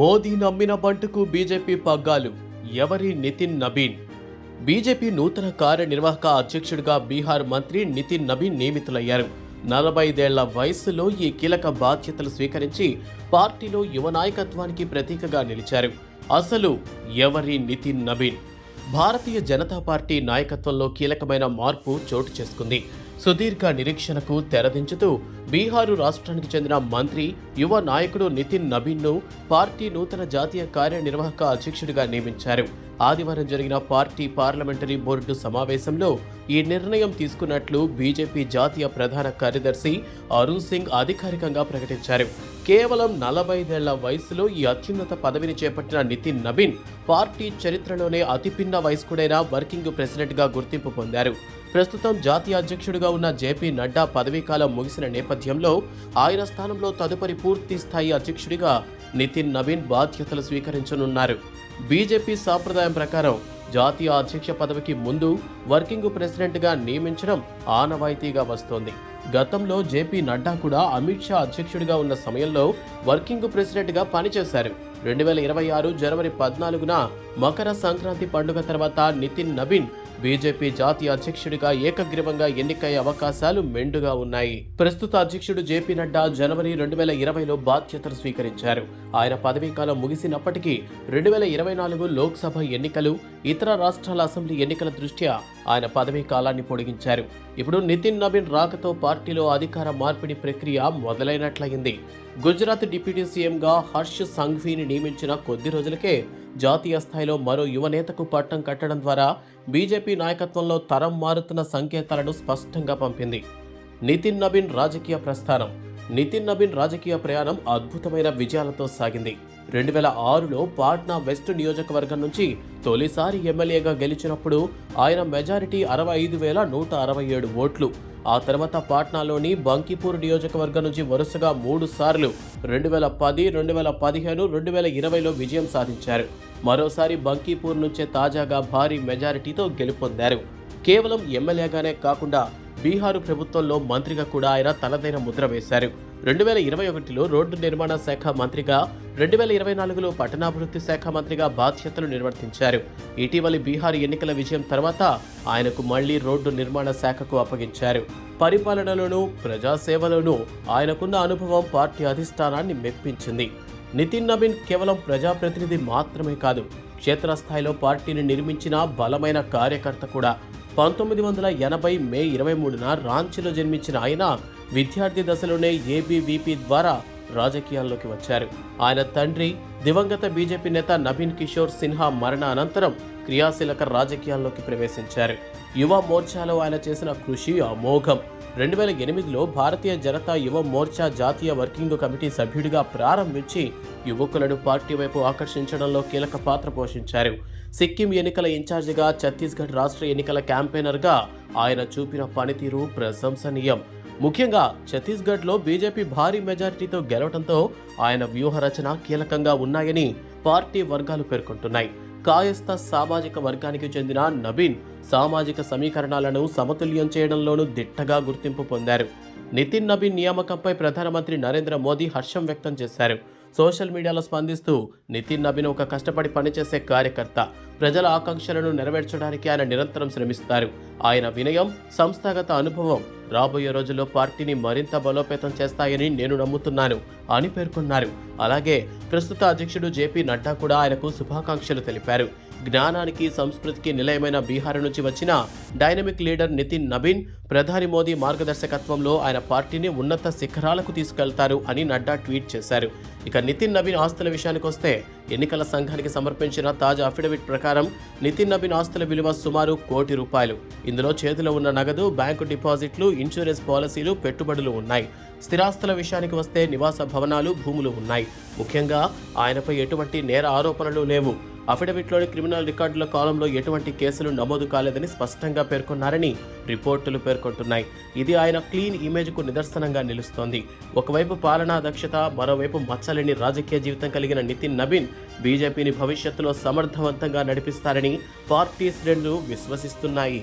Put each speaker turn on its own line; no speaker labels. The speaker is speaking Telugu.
మోదీ నమ్మిన బంటుకు బీజేపీ పగ్గాలు. ఎవరి నితిన్ నబీన్? బీజేపీ నూతన కార్యనిర్వాహక అధ్యక్షుడిగా బీహార్ మంత్రి నితిన్ నబీన్ నియమితులయ్యారు. నలభై ఐదేళ్ళ వయస్సులో ఈ కీలక బాధ్యతలు స్వీకరించి పార్టీలో యువ నాయకత్వానికి ప్రతీకగా నిలిచారు. అసలు ఎవరి నితిన్ నబీన్? భారతీయ జనతా పార్టీ నాయకత్వంలో కీలకమైన మార్పు చోటు చేసుకుంది. సుదీర్ఘ నిరీక్షణకు తెరదించుతూ బీహారు రాష్ట్రానికి చెందిన మంత్రి యువ నాయకుడు నితిన్ నబీన్ను పార్టీ నూతన జాతీయ కార్యనిర్వాహక అధ్యక్షుడిగా నియమించారు. ఆదివారం జరిగిన పార్టీ పార్లమెంటరీ బోర్డు సమావేశంలో ఈ నిర్ణయం తీసుకున్నట్లు బీజేపీ జాతీయ ప్రధాన కార్యదర్శి అరుణ్ సింగ్ అధికారికంగా ప్రకటించారు. కేవలం నలభైదేళ్ళ వయసులో ఈ అత్యున్నత పదవిని చేపట్టిన నితిన్ నవీన్ పార్టీ చరిత్రలోనే అతిపిన్న వయస్కుడైన వర్కింగ్ ప్రెసిడెంట్గా గుర్తింపు పొందారు. ప్రస్తుతం జాతీయ అధ్యక్షుడిగా ఉన్న జేపీ నడ్డా పదవీకాలం ముగిసిన నేపథ్యంలో ఆయన స్థానంలో తదుపరి పూర్తి స్థాయి అధ్యక్షుడిగా నితిన్ నవీన్ బాధ్యతలు స్వీకరించనున్నారు. బీజేపీ సాంప్రదాయం ప్రకారం జాతీయ అధ్యక్ష పదవికి ముందు వర్కింగ్ ప్రెసిడెంట్గా నియమించడం ఆనవాయితీగా వస్తోంది. గతంలో జేపీ నడ్డా కూడా అమిత్ షా అధ్యక్షుడిగా ఉన్న సమయంలో వర్కింగ్ ప్రెసిడెంట్గా పనిచేశారు. రెండు వేల ఇరవై ఆరు జనవరి పద్నాలుగున మకర సంక్రాంతి పండుగ తర్వాత నితిన్ నబీన్ బీజేపీ జాతీయ అధ్యక్షుడిగా ఏకగ్రీవంగా ఎన్నికయ్యే అవకాశాలు మెండుగా ఉన్నాయి. ప్రస్తుత అధ్యక్షుడు జేపీ నడ్డా జనవరి రెండు వేల ఇరవైలో బాధ్యతలు స్వీకరించారు. ఆయన పదవీకాలం ముగిసినప్పటికీ రెండు వేల ఇరవై నాలుగు లోక్సభ ఎన్నికలు ఇతర రాష్ట్రాల అసెంబ్లీ ఎన్నికల దృష్ట్యా ఆయన పదవీ కాలాన్ని పొడిగించారు. ఇప్పుడు నితిన్ నవీన్ రాకతో పార్టీలో అధికార మార్పిడి ప్రక్రియ మొదలైనట్లయింది. గుజరాత్ డిప్యూటీ సీఎంగా హర్ష్ సంఘ్వీని నియమించిన కొద్ది రోజులకే జాతీయ స్థాయిలో మరో యువ నేతకు పట్టం కట్టడం ద్వారా బీజేపీ నాయకత్వంలో తరం మారుతున్న సంకేతాలను స్పష్టంగా పంపింది. నితిన్ నబీన్ రాజకీయ ప్రస్థానం. నితిన్ నబీన్ రాజకీయ ప్రయాణం అద్భుతమైన విజయాలతో సాగింది. రెండు వేల ఆరులో పాట్నా వెస్ట్ నియోజకవర్గం నుంచి తొలిసారి ఎమ్మెల్యేగా గెలిచినప్పుడు ఆయన మెజారిటీ అరవై ఐదు వేల నూట అరవై ఏడు ఓట్లు. ఆ తర్వాత పాట్నాలోని బంకీపూర్ నియోజకవర్గం నుంచి వరుసగా మూడు సార్లు రెండు వేల పది రెండు వేల పదిహేను రెండు వేల ఇరవైలో విజయం సాధించారు. మరోసారి బంకీపూర్ నుంచే తాజాగా భారీ మెజారిటీతో గెలుపొందారు. కేవలం ఎమ్మెల్యేగానే కాకుండా బీహారు ప్రభుత్వంలో మంత్రిగా కూడా ఆయన తనదైన ముద్ర వేశారు. రెండు వేల ఇరవై ఒకటిలో రోడ్డు నిర్మాణ శాఖ మంత్రిగా రెండు వేల ఇరవై నాలుగులో పట్టణాభివృద్ధి శాఖ మంత్రిగా బాధ్యతలు నిర్వర్తించారు. ఇటీవలి బీహార్ ఎన్నికల విజయం తర్వాత ఆయనకు మళ్ళీ రోడ్డు నిర్మాణ శాఖకు అప్పగించారు. పరిపాలనలోనూ ప్రజాసేవలోనూ ఆయనకున్న అనుభవం పార్టీ అధిష్టానాన్ని మెప్పించింది. నితిన్ నవీన్ కేవలం ప్రజాప్రతినిధి మాత్రమే కాదు క్షేత్రస్థాయిలో పార్టీని నిర్మించిన బలమైన కార్యకర్త కూడా. పంతొమ్మిది వందల ఎనభై మే ఇరవై మూడున రాంచీలో జన్మించిన ఆయన విద్యార్థి దశలోనే ఏబీవీపీ ద్వారా రాజకీయాల్లోకి వచ్చారు. ఆయన తండ్రి దివంగత బీజేపీ నేత నవీన్ కిషోర్ సిన్హా మరణ అనంతరం క్రియాశీలక రాజకీయాల్లోకి ప్రవేశించారు. యువ మోర్చాలో ఆయన చేసిన కృషి అమోఘం. రెండు వేల ఎనిమిదిలో భారతీయ జనతా యువ మోర్చా జాతీయ వర్కింగ్ కమిటీ సభ్యుడిగా ప్రారంభించి యువకులను పార్టీ వైపు ఆకర్షించడంలో కీలక పాత్ర పోషించారు. సిక్కిం ఎన్నికల ఇన్ఛార్జిగా ఛత్తీస్గఢ్ రాష్ట్ర ఎన్నికల క్యాంపెయినర్గా ఆయన చూపిన పనితీరు ప్రశంసనీయం. ముఖ్యంగా ఛత్తీస్గఢ్లో బీజేపీ భారీ మెజారిటీతో గెలవడంతో ఆయన వ్యూహ రచన కీలకంగా ఉన్నాయని పార్టీ వర్గాలు పేర్కొంటున్నాయి. కాయస్థ సామాజిక వర్గానికి చెందిన నబీన్ సామాజిక సమీకరణాలను సమతుల్యం చేయడంలోనూ దిట్టగా గుర్తింపు పొందారు. నితిన్ నబీన్ నియామకంపై ప్రధానమంత్రి నరేంద్ర మోదీ హర్షం వ్యక్తం చేశారు. సోషల్ మీడియాలో స్పందిస్తూ నితిన్ నబీన్ ఒక కష్టపడి పనిచేసే కార్యకర్త. ప్రజల ఆకాంక్షలను నెరవేర్చడానికి ఆయన నిరంతరం శ్రమిస్తారు. ఆయన వినయం సంస్థాగత అనుభవం రాబోయే రోజుల్లో పార్టీని మరింత బలోపేతం చేస్తాయని నేను నమ్ముతున్నాను అని పేర్కొన్నారు. అలాగే ప్రస్తుత అధ్యక్షుడు జేపీ నడ్డా కూడా ఆయనకు శుభాకాంక్షలు తెలిపారు. జ్ఞానానికి సంస్కృతికి నిలయమైన బీహార్ నుంచి వచ్చిన డైనమిక్ లీడర్ నితిన్ నబీన్ ప్రధాని మోదీ మార్గదర్శకత్వంలో ఆయన పార్టీని ఉన్నత శిఖరాలకు తీసుకెళ్తారు అని నడ్డా ట్వీట్ చేశారు. ఇక నితిన్ నబీన్ ఆస్తుల విషయానికి వస్తే ఎన్నికల సంఘానికి సమర్పించిన తాజా అఫిడవిట్ ప్రకారం నితిన్ నబీన్ ఆస్తుల విలువ సుమారు కోటి రూపాయలు. ఇందులో చేతిలో ఉన్న నగదు బ్యాంకు డిపాజిట్లు ఇన్సూరెన్స్ పాలసీలు పెట్టుబడులు ఉన్నాయి. స్థిరాస్తుల విషయానికి వస్తే నివాస భవనాలు భూములు ఉన్నాయి. ముఖ్యంగా ఆయనపై ఎటువంటి నేర ఆరోపణలు లేవు. అఫిడవిట్లోని క్రిమినల్ రికార్డుల కాలంలో ఎటువంటి కేసులు నమోదు కాలేదని స్పష్టంగా పేర్కొన్నారని రిపోర్టులు పేర్కొంటున్నాయి. ఇది ఆయన క్లీన్ ఇమేజ్కు నిదర్శనంగా నిలుస్తోంది. ఒకవైపు పాలనా దక్షత మరోవైపు మచ్చలేని రాజకీయ జీవితం కలిగిన నితిన్ నబీన్ బీజేపీని భవిష్యత్తులో సమర్థవంతంగా నడిపిస్తారని పార్టీ శ్రేణులు విశ్వసిస్తున్నాయి.